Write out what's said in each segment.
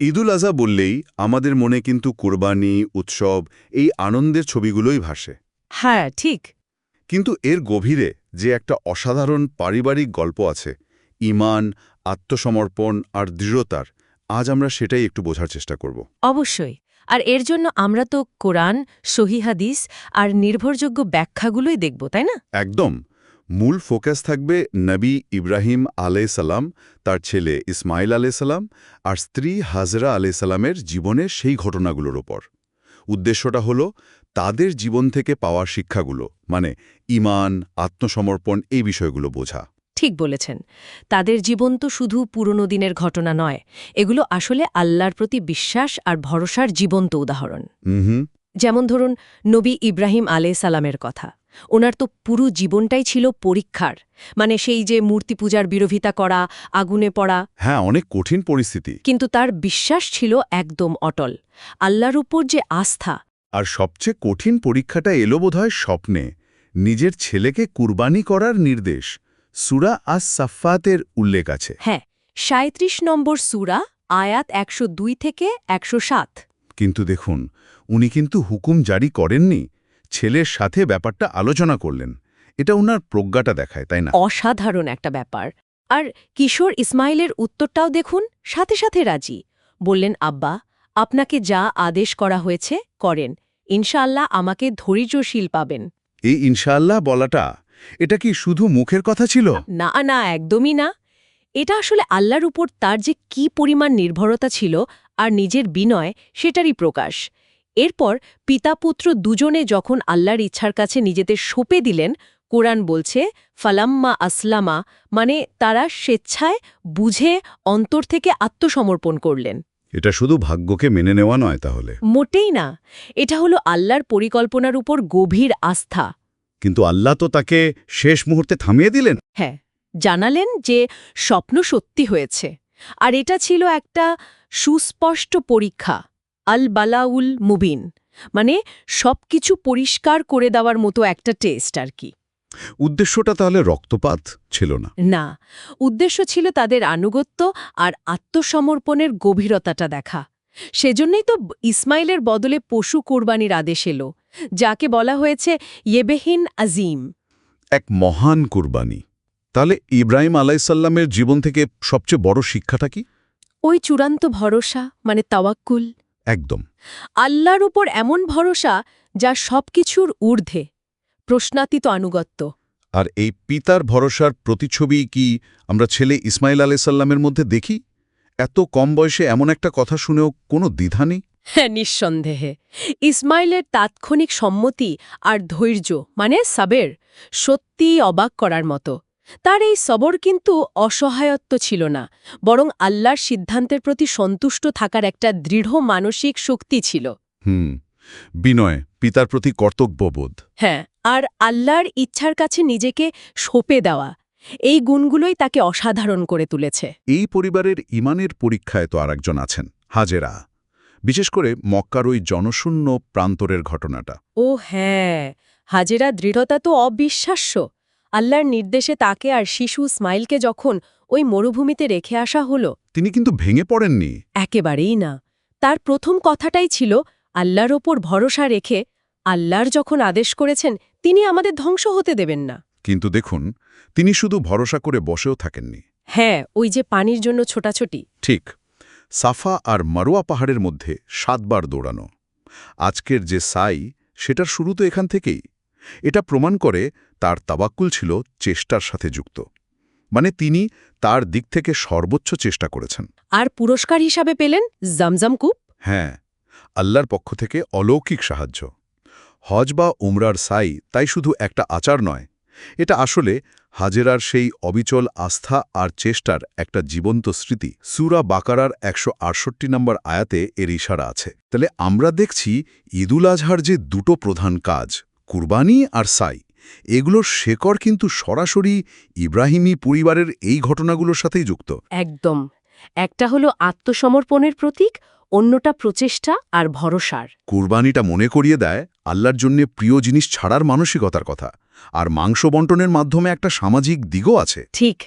ঈদুল আজহা বললেই আমাদের মনে কিন্তু কোরবানি উৎসব এই আনন্দের ছবিগুলোই ভাসে। হ্যাঁ ঠিক। কিন্তু এর গভীরে যে একটা অসাধারণ পারিবারিক গল্প আছে ইমান আত্মসমর্পণ আর দৃঢ়তার আজ আমরা সেটাই একটু বোঝার চেষ্টা করব। অবশ্যই। আর এর জন্য আমরা তো কোরআন সহি হাদিস আর নির্ভরযোগ্য ব্যাখ্যাগুলোই দেখব তাই না? একদম। মূল ফোকাস থাকবে নবী ইব্রাহিম সালাম তার ছেলে ইসমাইল সালাম আর স্ত্রী হাজরা সালামের জীবনের সেই ঘটনাগুলোর ওপর। উদ্দেশ্যটা হলো তাদের জীবন থেকে পাওয়া শিক্ষাগুলো মানে ইমান আত্মসমর্পণ এই বিষয়গুলো বোঝা। ঠিক বলেছেন। তাদের জীবন তো শুধু পুরনো দিনের ঘটনা নয় এগুলো আসলে আল্লাহর প্রতি বিশ্বাস আর ভরসার জীবন্ত উদাহরণ। যেমন ধরুন নবী ইব্রাহিম আলে সালামের কথা। ওনার তো পুরো জীবনটাই ছিল পরীক্ষার। মানে সেই যে মূর্তি পূজার বিরোধিতা করা আগুনে পড়া। হ্যাঁ অনেক কঠিন পরিস্থিতি। কিন্তু তার বিশ্বাস ছিল একদম অটল। আল্লাহর উপর যে আস্থা। আর সবচেয়ে কঠিন পরীক্ষাটা এলো বোধহয় স্বপ্নে। নিজের ছেলেকে কুরবানি করার নির্দেশ। সুরা আস সাফাতের উল্লেখ আছে। হ্যাঁ সাঁত্রিশ নম্বর সুরা আয়াত একশো দুই থেকে একশো সাত। কিন্তু দেখুন উনি কিন্তু হুকুম জারি করেননি। ছেলের সাথে ব্যাপারটা আলোচনা করলেন। এটা ওনার প্রজ্ঞাটা দেখায় তাই না? অসাধারণ একটা ব্যাপার। আর কিশোর ইসমাইলের উত্তরটাও দেখুন সাথে সাথে রাজি। বললেন আব্বা আপনাকে যা আদেশ করা হয়েছে করেন। ইনশাআল্লাহ আমাকে ধৈর্যশীল পাবেন। এই ইনশাআল্লাহ বলাটা এটা কি শুধু মুখের কথা ছিল? না না একদমই না। এটা আসলে আল্লাহর উপর তার যে কি পরিমাণ নির্ভরতা ছিল আর নিজের বিনয় সেটারই প্রকাশ। এরপর পিতা পুত্র দুজনে যখন আল্লাহর ইচ্ছার কাছে নিজেদের সঁপে দিলেন কোরআন বলছে ফালাম্মা আসলামা মানে তারা স্বেচ্ছায় বুঝে অন্তর থেকে আত্মসমর্পণ করলেন। এটা শুধু ভাগ্যকে মেনে নেওয়া নয় তাহলে। মোটেই না এটা হলো আল্লাহর পরিকল্পনার উপর গভীর আস্থা। কিন্তু আল্লাহ তো তাকে শেষ মুহূর্তে থামিয়ে দিলেন। হ্যাঁ জানালেন যে স্বপ্ন সত্যি হয়েছে। আর এটা ছিল একটা সুস্পষ্ট পরীক্ষা। আল বালাউল মুবিন মানে সবকিছু পরিষ্কার করে দেওয়ার মতো একটা টেস্ট আর কি। উদ্দেশ্যটা তাহলে রক্তপাত ছিল না। না উদ্দেশ্য ছিল তাদের আনুগত্য আর আত্মসমর্পণের গভীরতাটা দেখা। সেজন্যই তো ইসমাইলের বদলে পশু কোরবানির আদেশ এলো যাকে বলা হয়েছে ইয়েবেহিন আজিম। এক মহান কুরবানি। তাহলে ইব্রাহিম আলাইসাল্লামের জীবন থেকে সবচেয়ে বড় শিক্ষাটা কি? ওই চূড়ান্ত ভরসা মানে তাওয়াক্কুল একদম। আল্লাহর উপর এমন ভরসা যা সবকিছুর ঊর্ধ্বে প্রশ্নাতীত আনুগত্য। আর এই পিতার ভরসার প্রতিচ্ছবি কি আমরা ছেলে ইসমাইল আলাইসাল্লামের মধ্যে দেখি? এত কম বয়সে এমন একটা কথা শুনেও কোনো দ্বিধা নেই? হ্যাঁ নিঃসন্দেহে। ইসমাইলের তাৎক্ষণিক সম্মতি আর ধৈর্য মানে সাবের সত্যিই অবাক করার মতো। তার এই সবর কিন্তু অসহায়ত্ব ছিল না বরং আল্লাহর সিদ্ধান্তের প্রতি সন্তুষ্ট থাকার একটা দৃঢ় মানসিক শক্তি ছিল। হুম বিনয় পিতার প্রতি কর্তব্যবোধ। হ্যাঁ আর আল্লাহর ইচ্ছার কাছে নিজেকে সঁপে দেওয়া এই গুণগুলোই তাকে অসাধারণ করে তুলেছে। এই পরিবারের ইমানের পরীক্ষায় তো আরেকজন আছেন হাজেরা। বিশেষ করে মক্কার ওই জনশূন্য প্রান্তরের ঘটনাটা। ও হ্যাঁ হাজেরা দৃঢ়তা তো অবিশ্বাস্য। আল্লাহর নির্দেশে তাকে আর শিশু স্মাইলকে যখন ওই মরুভূমিতে রেখে আসা হলো তিনি কিন্তু ভেঙে পড়েননি। একেবারেই না। তার প্রথম কথাটাই ছিল আল্লাহর ওপর ভরসা রেখে আল্লাহর যখন আদেশ করেছেন তিনি আমাদের ধ্বংস হতে দেবেন না। কিন্তু দেখুন তিনি শুধু ভরসা করে বসেও থাকেননি। হ্যাঁ ওই যে পানির জন্য ছোটাছুটি। ঠিক সাফা আর মারোয়া পাহাড়ের মধ্যে সাতবার দৌড়ানো। আজকের যে সাই সেটার শুরু তো এখান থেকেই। এটা প্রমাণ করে তার তাবাক্কুল ছিল চেষ্টার সাথে যুক্ত। মানে তিনি তার দিক থেকে সর্বোচ্চ চেষ্টা করেছেন। আর পুরস্কার হিসাবে পেলেন জামজাম কূপ? হ্যাঁ আল্লাহর পক্ষ থেকে অলৌকিক সাহায্য। হজ বা উমরার সাই তাই শুধু একটা আচার নয় এটা আসলে হাজেরার সেই অবিচল আস্থা আর চেষ্টার একটা জীবন্ত স্মৃতি। সুরা বাকারার একশো আটষট্টি নম্বর আয়াতে এর ইশারা আছে। তাহলে আমরা দেখছি ঈদুল আজহার যে দুটো প্রধান কাজ কুরবানি আর সাই। এগুলোর শেকড় কিন্তু সরাসরি ইব্রাহিমী পরিবারের এই ঘটনাগুলোর সাথেই যুক্ত। একদম। একটা হলো আত্মসমর্পণের প্রতীক অন্যটা প্রচেষ্টা আর ভরসার। কুরবানিটা মনে করিয়ে দেয় আল্লাহর জন্যে প্রিয় জিনিস ছাড়ার মানসিকতার কথা। আর মাংস বন্টনের মাধ্যমে একটা সামাজিক দিকও আছে। ঠিক।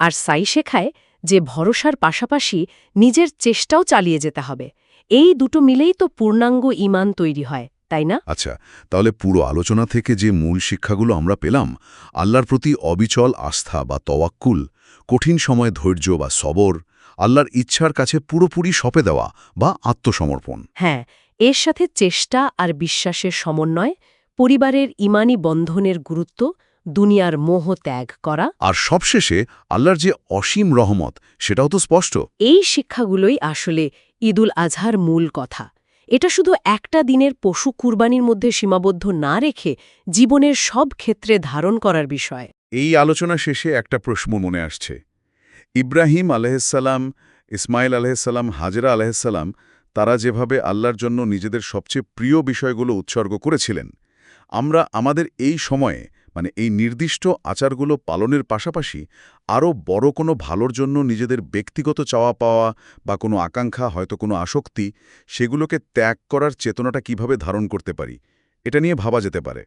আর সাই শেখায় যে ভরসার পাশাপাশি নিজের চেষ্টাও চালিয়ে যেতে হবে। এই দুটো মিলেই তো পূর্ণাঙ্গ ইমান তৈরি হয়। তাই না? আচ্ছা তাহলে পুরো আলোচনা থেকে যে মূল শিক্ষাগুলো আমরা পেলাম আল্লাহর প্রতি অবিচল আস্থা বা তওয়াক্কুল কঠিন সময়ে ধৈর্য বা সবর আল্লাহর ইচ্ছার কাছে পুরোপুরি সপে দেওয়া বা আত্মসমর্পণ। হ্যাঁ এর সাথে চেষ্টা আর বিশ্বাসের সমন্বয় পরিবারের ইমানি বন্ধনের গুরুত্ব দুনিয়ার মোহ ত্যাগ করা। আর সবশেষে আল্লাহর যে অসীম রহমত সেটাও তো স্পষ্ট। এই শিক্ষাগুলোই আসলে ঈদুল আজহার মূল কথা। এটা শুধু একটা দিনের পশু কুরবানির মধ্যে সীমাবদ্ধ না রেখে জীবনের সব ক্ষেত্রে ধারণ করার বিষয়। এই আলোচনা শেষে একটা প্রশ্ন মনে আসছে। ইব্রাহিম আলহাম ইসমাইল আলহাম হাজরা আলহাম তারা যেভাবে আল্লাহর জন্য নিজেদের সবচেয়ে প্রিয় বিষয়গুলো উৎসর্গ করেছিলেন, আমরা আমাদের এই সময়ে মানে এই নির্দিষ্ট আচারগুলো পালনের পাশাপাশি আরও বড় কোনো ভালোর জন্য নিজেদের ব্যক্তিগত চাওয়া পাওয়া বা কোনো আকাঙ্ক্ষা, হয়তো কোনো আসক্তি, সেগুলোকে ত্যাগ করার চেতনাটা কীভাবে ধারণ করতে পারি? এটা নিয়ে ভাবা যেতে পারে।